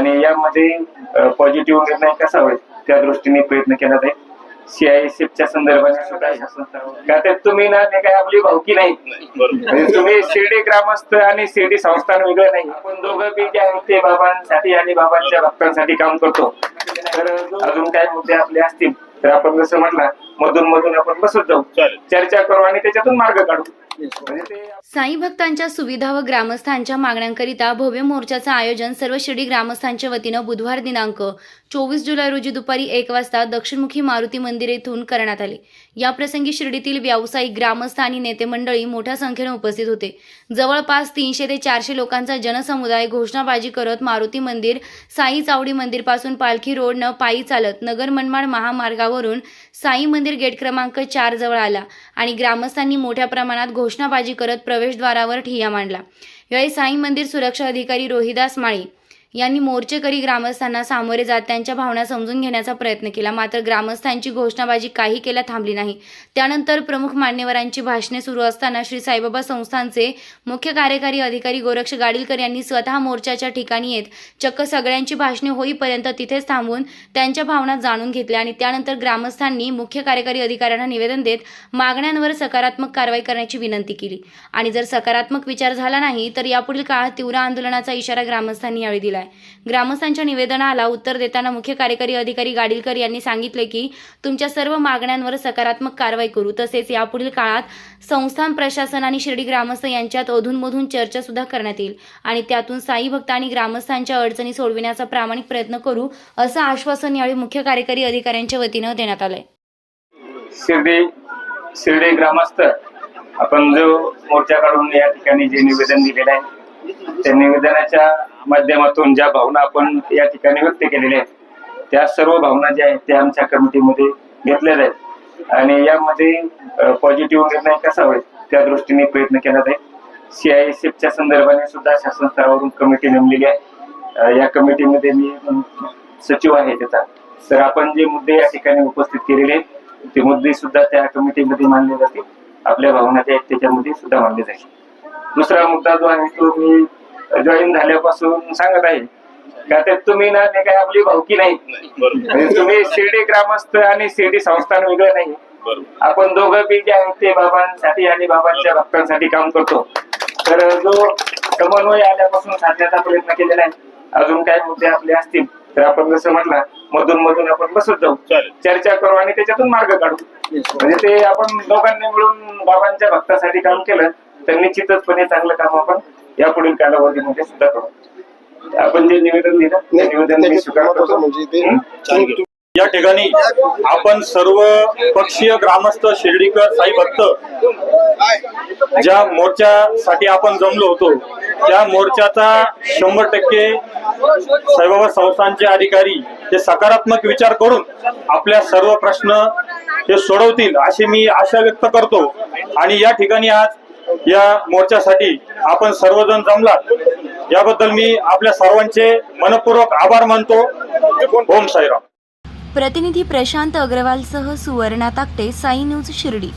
आणि यामध्ये पॉझिटिव्ह निर्णय कसा होईल त्या दृष्टीने प्रयत्न केला जाईल. सीआयएसएफच्या संदर्भाने सुद्धा का तर तुम्ही ना ते काय आपली भावकी नाही? म्हणजे तुम्ही शिर्डी ग्रामस्थ आणि शिर्डी संस्थान वेगळं नाही. आपण दोघं बी जे आहेत ते बाबांसाठी आणि बाबांच्या भक्तांसाठी काम करतो. तर अजून काय मुद्दे आपले असतील? तर आपण जसं म्हटलं मधून मधून आपण बसत जाऊ. चर्चा करू आणि त्याच्यातून मार्ग काढू. म्हणजे ते साई भक्तांच्या सुविधा व ग्रामस्थांच्या मागण्यांकरिता भव्य मोर्चाचं आयोजन सर्व शिर्डी ग्रामस्थांच्या वतीनं बुधवार दिनांक चोवीस जुलै रोजी दुपारी एक वाजता दक्षिणमुखी मारुती मंदिर येथून करण्यात आले. याप्रसंगी शिर्डीतील व्यावसायिक ग्रामस्थ आणि नेते मंडळी मोठ्या संख्येने उपस्थित होते. जवळपास तीनशे ते चारशे लोकांचा जनसमुदाय घोषणाबाजी करत मारुती मंदिर साई चावडी मंदिरपासून पालखी रोडनं पायी चालत नगर मनमाड महामार्गावरून साई मंदिर गेट क्रमांक चार जवळ आला आणि ग्रामस्थांनी मोठ्या प्रमाणात घोषणाबाजी करत प्रवेशद्वारावर ठिय्या मांडला. यावेळी साई मंदिर सुरक्षा अधिकारी रोहिदास माळी यांनी मोर्चेकरी ग्रामस्थांना सामोरे जात त्यांच्या भावना समजून घेण्याचा प्रयत्न केला. मात्र ग्रामस्थांची घोषणाबाजी काही केल्या थांबली नाही. त्यानंतर प्रमुख मान्यवरांची भाषणे सुरू असताना श्री साईबाबा संस्थानचे मुख्य कार्यकारी अधिकारी गोरक्ष गाडीलकर यांनी स्वतः मोर्चाच्या ठिकाणी येत चक्क सगळ्यांची भाषणे होईपर्यंत तिथेच थांबून त्यांच्या भावना जाणून घेतल्या आणि त्यानंतर ग्रामस्थांनी मुख्य कार्यकारी अधिकाऱ्यांना निवेदन देत मागण्यांवर सकारात्मक कारवाई करण्याची विनंती केली. आणि जर सकारात्मक विचार झाला नाही तर यापुढील काळात तीव्र आंदोलनाचा इशारा ग्रामस्थांनी यावेळी दिला. आहे. ग्रामस्थांच्या निवेदनाला उत्तर देताना मुख्य कार्यकारी अधिकारी गाडीलकर यांनी सांगितले की तुमच्या सर्व मागण्यांवर सकारात्मक कारवाई करू. तसेच यापुढील काळात संस्थान प्रशासन आणि शिर्डी ग्रामस्थ यांच्यात अधूनमधून चर्चा सुद्धा करण्यात येईल आणि त्यातून साई भक्त आणि ग्रामस्थांच्या अडचणी सोडविण्याचा प्रामाणिक प्रयत्न करू असं आश्वासन यावेळी मुख्य कार्यकारी अधिकाऱ्यांच्या वतीनं देण्यात आलंय. शिर्डी शिर्डी ग्रामस्थ आपण जो मोर्चा काढून या ठिकाणी जे निवेदन दिलेलं आहे त्या निवेदनाच्या माध्यमातून ज्या भावना आपण या ठिकाणी व्यक्त केलेल्या आहेत त्या सर्व भावना ज्या आहेत त्या आमच्या कमिटीमध्ये घेतलेल्या आहेत. आणि यामध्ये पॉझिटिव्ह निर्णय कसा होईल त्या दृष्टीने प्रयत्न केला जाईल. सी आय एस एफच्या संदर्भाने सुद्धा शासन स्तरावरून कमिटी नेमलेली आहे. या कमिटीमध्ये मी सचिव आहे त्याचा. तर आपण जे मुद्दे या ठिकाणी उपस्थित केलेले आहेत ते मुद्दे सुद्धा त्या कमिटीमध्ये मानले जातील. आपल्या भावना ज्या आहेत त्याच्यामध्ये सुद्धा मानले जाईल. दुसरा मुद्दा जो आहे तो मी जॉईन झाल्यापासून सांगत आहे. का तर तुम्ही ना ते काय आपली भावकी नाही. म्हणजे तुम्ही शिर्डी ग्रामस्थ आणि शिर्डी संस्थान वेगळं नाही. आपण दोघं बी जे आहेत ते बाबांसाठी आणि बाबांच्या भक्तांसाठी काम करतो. तर जो समन्वय आल्यापासून साधण्याचा प्रयत्न केलेला आहे. अजून काय मुद्दे आपले असतील तर आपण जसं म्हटलं मधून मधून आपण बसत जाऊ. चर्चा करू आणि त्याच्यातून मार्ग काढू. म्हणजे ते आपण दोघांनी मिळून बाबांच्या भक्तासाठी काम केलं तर निश्चितचपणे चांगलं काम आपण यापुढील कालावधीमध्ये सुद्धा करू. आपण जे निवेदन दिलं ते निवेदन मी स्वीकार करतो म्हणजे ते? या ठिकाणी आपण सर्व पक्षीय ग्रामस्थ शिर्डीकर साई भक्त ज्या मोर्चासाठी आपण जमलो होतो त्या मोर्चाचा शंभर टक्के साईबाबा संस्थांचे अधिकारी हे सकारात्मक विचार करून आपल्या सर्व प्रश्न हे सोडवतील अशी मी आशा व्यक्त करतो. आणि या ठिकाणी आज या मोर्चासाठी आपण सर्वजण जमलात. याबद्दल मी आपल्या सर्वांचे मनपूर्वक आभार मानतो. ओम साईराम. प्रतिनिधी प्रशांत अग्रवालसह सुवर्णा ताकटे साई न्यूज शिर्डी.